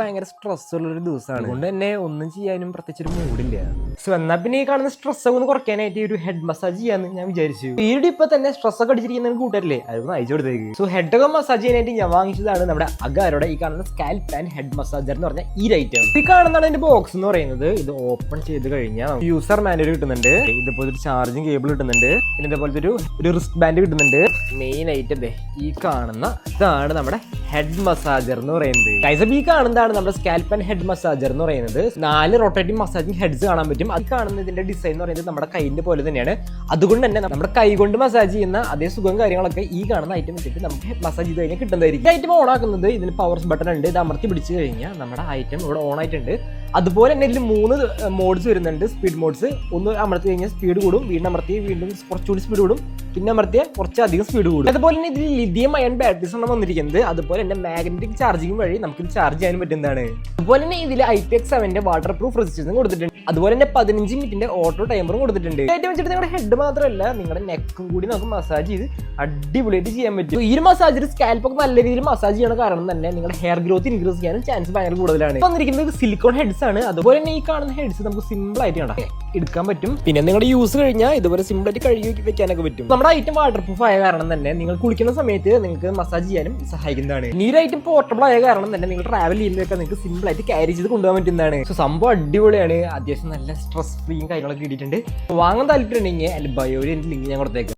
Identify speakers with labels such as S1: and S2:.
S1: ഭയങ്കര സ്ട്രെസ് ഉള്ള ഒരു ദിവസമാണ്. അതുകൊണ്ട് തന്നെ ഒന്നും ചെയ്യാനും പ്രത്യേകിച്ച് ഒരു മൂഡില്ല സോ എന്നാ പിന്നെ ഈ കാണുന്ന സ്ട്രെസ് ഒന്ന് കുറയ്ക്കാനായിട്ട് ഒരു ഹെഡ് മസാജ് ചെയ്യാന്ന് ഞാൻ വിചാരിച്ചു. ഈരുടെ ഇപ്പൊ തന്നെ സ്ട്രെസ് ഒക്കെ അടിച്ചിരിക്കുന്ന കൂട്ടല്ലേ അതൊന്ന് അയച്ചു കൊടുത്തേക്ക്. സോ ഹെഡ് ഒക്കെ മസാജ് ചെയ്യാനായിട്ട് ഞാൻ വാങ്ങിച്ചതാണ് നമ്മുടെ അഗാരോടെ ഈ കാണുന്ന സ്കാൽപ്പ് ആൻഡ് ഹെഡ് മസാജർ എന്ന് പറഞ്ഞ ഈ ഐറ്റം ഈ കാണുന്നതാണ് എന്റെ ബോക്സ് എന്ന് പറയുന്നത്. ഇത് ഓപ്പൺ ചെയ്ത് കഴിഞ്ഞാൽ യൂസർ മാനുവൽ കിട്ടുന്നുണ്ട്. ഇതുപോലത്തെ ഒരു ചാർജിങ് കേബിൾ കിട്ടുന്നുണ്ട്. പിന്നെ ഇതുപോലത്തെ ഒരു ഒരു റിസ്റ്റ് ബാൻഡ് കിട്ടുന്നുണ്ട് മെയിൻ ഐറ്റം ഈ കാണുന്ന ഇതാണ് നമ്മുടെ ഹെഡ് മസാജർ എന്ന് പറയുന്നത്. കൈസബ് കാണുന്നതാണ് നമ്മുടെ സ്കാൽപ്പ് ആൻഡ് ഹെഡ് മസാജർ എന്ന് പറയുന്നത്. നാല് റൊട്ടേറ്റിംഗ് മസാജിങ് ഹെഡ്സ് കാണാൻ പറ്റും. അത് കാണുന്ന ഇതിന്റെ ഡിസൈൻ എന്ന് പറയുന്നത് നമ്മുടെ കൈയിന്റെ പോലെ തന്നെയാണ്. അതുകൊണ്ട് തന്നെ നമ്മുടെ കൈ കൊണ്ട് മസാജ് ചെയ്യുന്ന അതേ സുഖം കാര്യങ്ങളൊക്കെ ഈ കാണുന്ന ഐറ്റം വെച്ചിട്ട് നമുക്ക് മസാജ് ചെയ്ത് കഴിഞ്ഞാൽ കിട്ടുന്നതായിരിക്കും. ഈ ഐറ്റം ഓൺ ആക്കുന്നത് ഇതിന് പവർ ബട്ടൺ ഉണ്ട്. ഇത് അമർത്തി പിടിച്ചു കഴിഞ്ഞാൽ നമ്മുടെ ഐറ്റം ഇവിടെ ഓൺ ആയിട്ടുണ്ട്. അതുപോലെ തന്നെ ഇതിൽ മൂന്ന് മോഡ്സ് വരുന്നുണ്ട്. സ്പീഡ് മോഡ്സ് ഒന്ന് അമർത്തി കഴിഞ്ഞാൽ സ്പീഡ് കൂടും. വീണ്ടും അമർത്തി വീണ്ടും കുറച്ചുകൂടി സ്പീഡ് കൂടും. പിന്നെ അമർത്തിയ കുറച്ചധികം സ്പീഡ് കൂടും. അതുപോലെ തന്നെ ഇതിൽ ലിഥിയം അയൺ ബാറ്ററീസ് ആണ് വന്നിരിക്കുന്നത്. അതുപോലെ തന്നെ മാഗ്നറ്റിക് ചാർജിങ് വഴി നമുക്ക് ചാർജ് ചെയ്യാൻ പറ്റുന്നതാണ്. അതുപോലെ തന്നെ ഇതിൽ ഐ പി എക്സ് സെവന്റെ വാട്ടർ പ്രൂഫ് റെസിസ്റ്റൻസും കൊടുത്തിട്ടുണ്ട്. അതുപോലെ തന്നെ പതിനഞ്ച് മിനിറ്റിന്റെ ഓട്ടോ ടൈമറും കൊടുത്തിട്ടുണ്ട്. ഏറ്റവും വെച്ചിട്ട് നിങ്ങളുടെ ഹെഡ് മാത്രമല്ല നിങ്ങളുടെ നെക്കും കൂടി നമുക്ക് മസാജ് ചെയ്ത് അടിപൊളിയായിട്ട് ചെയ്യാൻ പറ്റും. ഈ ഒരു മസാജിൽ സ്കാൽപ്പ് ഒക്കെ നല്ല രീതിയിൽ മസാജ് ചെയ്യണ കാരണം തന്നെ നിങ്ങളുടെ ഹെയർ ഗ്രോത്ത് ഇൻക്രീസ് ചെയ്യാനും ചാൻസ് ഭയങ്കര കൂടുതലാണ്. വന്നിരിക്കുന്നത് സിലിക്കോൺ ഹെഡ്സ് ആണ്. അതുപോലെ തന്നെ ഈ കാണുന്ന ഹെഡ്സ് നമുക്ക് സിമ്പിൾ ആയിട്ട് കണ്ടാ എടുക്കാൻ പറ്റും. പിന്നെ നിങ്ങളുടെ യൂസ് കഴിഞ്ഞാൽ ഇതുപോലെ സിമ്പിൾ ആയിട്ട് കഴുകി വെക്കാനൊക്കെ പറ്റും. നമ്മുടെ ഐറ്റം വാട്ടർ പ്രൂഫ് ആയ കാരണം തന്നെ നിങ്ങൾ കുളിക്കുന്ന സമയത്ത് നിങ്ങൾക്ക് മസാജ് ചെയ്യാനും സഹായിക്കുന്നതാണ്. ഈ ഒരു ഐറ്റം പോർട്ടബിൾ ആയ കാരണം തന്നെ നിങ്ങൾ ട്രാവൽ ചെയ്യുന്നതൊക്കെ നിങ്ങൾക്ക് സിമ്പിൾ ആയിട്ട് ക്യാരി ചെയ്ത് കൊണ്ടുപോകാൻ പറ്റുന്നതാണ്. സോ സംഭവം അടിപൊളിയാണ്. അത്യാവശ്യം നല്ല സ്ട്രെസ് ഫ്രീയും കാര്യങ്ങളൊക്കെ കിട്ടിയിട്ടുണ്ട്. വാങ്ങാൻ താല്പര്യം ഉണ്ടെങ്കിൽ എന്റെ എനിക്ക് ലിങ്ക് ഞാൻ കൊടുത്തേക്കാം.